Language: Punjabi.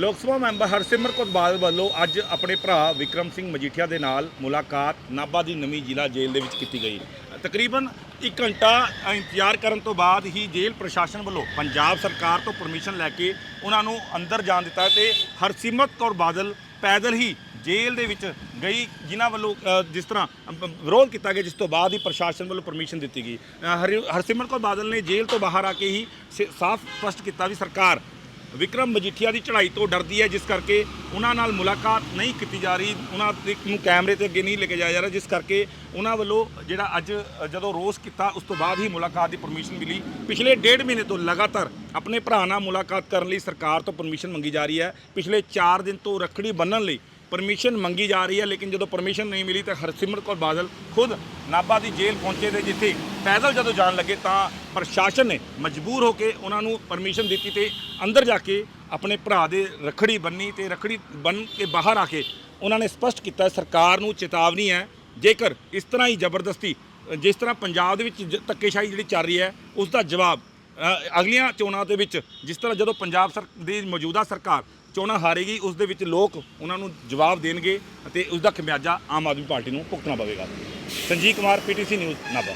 ਲੋਕ ਸਭਾ ਮੈਂਬਰ ਹਰਸਿਮਰਤ ਕੌਰ ਬਾਦਲ ਵੱਲੋਂ ਅੱਜ ਆਪਣੇ ਭਰਾ ਵਿਕਰਮ ਸਿੰਘ ਮਜੀਠੀਆ ਦੇ ਨਾਲ ਮੁਲਾਕਾਤ ਨਾਭਾ ਦੀ ਨਵੀਂ ਜ਼ਿਲ੍ਹਾ ਜੇਲ੍ਹ ਦੇ ਵਿੱਚ ਕੀਤੀ ਗਈ। ਤਕਰੀਬਨ 1 ਘੰਟਾ ਇੰਤਜ਼ਾਰ ਕਰਨ ਤੋਂ ਬਾਅਦ ਹੀ ਜੇਲ੍ਹ ਪ੍ਰਸ਼ਾਸਨ ਵੱਲੋਂ ਪੰਜਾਬ ਸਰਕਾਰ ਤੋਂ ਪਰਮਿਸ਼ਨ ਲੈ ਕੇ ਉਹਨਾਂ ਨੂੰ ਅੰਦਰ ਜਾਣ ਦਿੱਤਾ ਤੇ ਹਰਸਿਮਰਤ ਕੌਰ ਬਾਦਲ ਪੈਦਲ ਹੀ ਜੇਲ੍ਹ ਦੇ ਵਿੱਚ ਗਈ, ਜਿਨ੍ਹਾਂ ਵੱਲੋਂ ਜਿਸ ਤਰ੍ਹਾਂ ਵਿਰੋਧ ਕੀਤਾ ਗਿਆ, ਜਿਸ ਤੋਂ ਬਾਅਦ ਹੀ ਪ੍ਰਸ਼ਾਸਨ ਵੱਲੋਂ ਪਰਮਿਸ਼ਨ ਦਿੱਤੀ ਗਈ। ਹਰਿ- ਹਰਸਿਮਰਤ ਕੌਰ ਬਾਦਲ ਨੇ ਜੇਲ੍ਹ ਤੋਂ ਬਾਹਰ ਆ ਕੇ ਹੀ ਸ- ਸਾਫ਼ ਸਪਸ਼ਟ ਕੀਤਾ ਵੀ ਸਰਕਾਰ ਵਿਕਰਮ ਮਜੀਠੀਆ ਦੀ ਚੜ੍ਹਾਈ ਤੋਂ ਡਰਦੀ ਹੈ, ਜਿਸ ਕਰਕੇ ਉਹਨਾਂ ਨਾਲ ਮੁਲਾਕਾਤ ਨਹੀਂ ਕੀਤੀ ਜਾ ਰਹੀ, ਉਹਨਾਂ ਦੇ- ਨੂੰ ਕੈਮਰੇ ਤੇ ਅੱਗੇ ਨਹੀਂ ਲੈ ਕੇ ਜਾਇਆ ਜਾ ਰਿਹਾ, ਜਿਸ ਕਰਕੇ ਉਹਨਾਂ ਵੱਲੋਂ ਜਿਹੜਾ ਅੱਜ ਜਦੋਂ ਰੋਸ ਕੀਤਾ, ਉਸ ਤੋਂ ਬਾਅਦ ਹੀ ਮੁਲਾਕਾਤ ਦੀ ਪਰਮਿਸ਼ਨ ਮਿਲੀ। ਪਿਛਲੇ ਡੇਢ ਮਹੀਨੇ ਤੋਂ ਲਗਾਤਾਰ ਆਪਣੇ ਭਰਾ ਨਾਲ ਮੁਲਾਕਾਤ ਕਰਨ ਲਈ ਸਰਕਾਰ ਤੋਂ ਪਰਮਿਸ਼ਨ ਮੰਗੀ ਜਾ ਰਹੀ ਹੈ। ਪਿਛਲੇ 4 ਦਿਨ ਤੋਂ ਰੱਖੜੀ ਬੰਨਣ ਲਈ ਪਰਮਿਸ਼ਨ ਮੰਗੀ ਜਾ ਰਹੀ ਹੈ, ਲੇਕਿਨ ਜਦੋਂ ਪਰਮਿਸ਼ਨ ਨਹੀਂ ਮਿਲੀ ਤਾਂ ਹਰਸਿਮਰਤ ਕੌਰ ਬਾਦਲ ਖੁਦ ਨਾਭਾ ਦੀ ਜੇਲ੍ਹ ਪਹੁੰਚੇ ਤੇ ਜਿੱਥੇ ਪੈਦਲ ਜਦੋਂ ਜਾਣ ਲੱਗੇ ਤਾਂ ਪ੍ਰਸ਼ਾਸਨ ਨੇ ਮਜਬੂਰ ਹੋ ਕੇ ਉਹਨਾਂ ਨੂੰ ਪਰਮਿਸ਼ਨ ਦਿੱਤੀ ਤੇ ਅੰਦਰ ਜਾ ਕੇ ਆਪਣੇ ਭਰਾ ਦੇ ਰਖੜੀ ਬੰਨੀ ਤੇ ਰਖੜੀ ਬੰਨ ਕੇ ਬਾਹਰ ਆ ਕੇ ਉਹਨਾਂ ਨੇ ਸਪਸ਼ਟ ਕੀਤਾ, ਸਰਕਾਰ ਨੂੰ ਚੇਤਾਵਨੀ ਹੈ, ਜੇਕਰ ਇਸ ਤਰ੍ਹਾਂ ਹੀ ਜ਼ਬਰਦਸਤੀ, ਜਿਸ ਤਰ੍ਹਾਂ ਪੰਜਾਬ ਦੇ ਵਿੱਚ ਜ- ਧੱਕੇਸ਼ਾਹੀ ਜਿਹੜੀ ਚੱਲ ਰਹੀ ਹੈ ਉਸ ਦਾ ਜਵਾਬ ਅਗਲੀਆਂ ਚੋਣਾਂ ਦੇ ਵਿੱਚ ਜਿਸ ਤਰ੍ਹਾਂ ਜਦੋਂ ਪੰਜਾਬ ਸਰ, ਦੀ ਮੌਜੂਦਾ ਸਰਕਾਰ ਚੋਣਾਂ ਹਾਰੇਗੀ, ਉਸ ਦੇ ਵਿੱਚ ਲੋਕ ਉਹਨਾਂ ਨੂੰ ਜਵਾਬ ਦੇਣਗੇ ਅਤੇ ਉਸ ਦਾ ਖਮਿਆਜਾ ਆਮ ਆਦਮੀ ਪਾਰਟੀ ਨੂੰ ਭੁਗਤਣਾ ਪਵੇਗਾ। Sanjeev Kumar, PTC news, Nabha.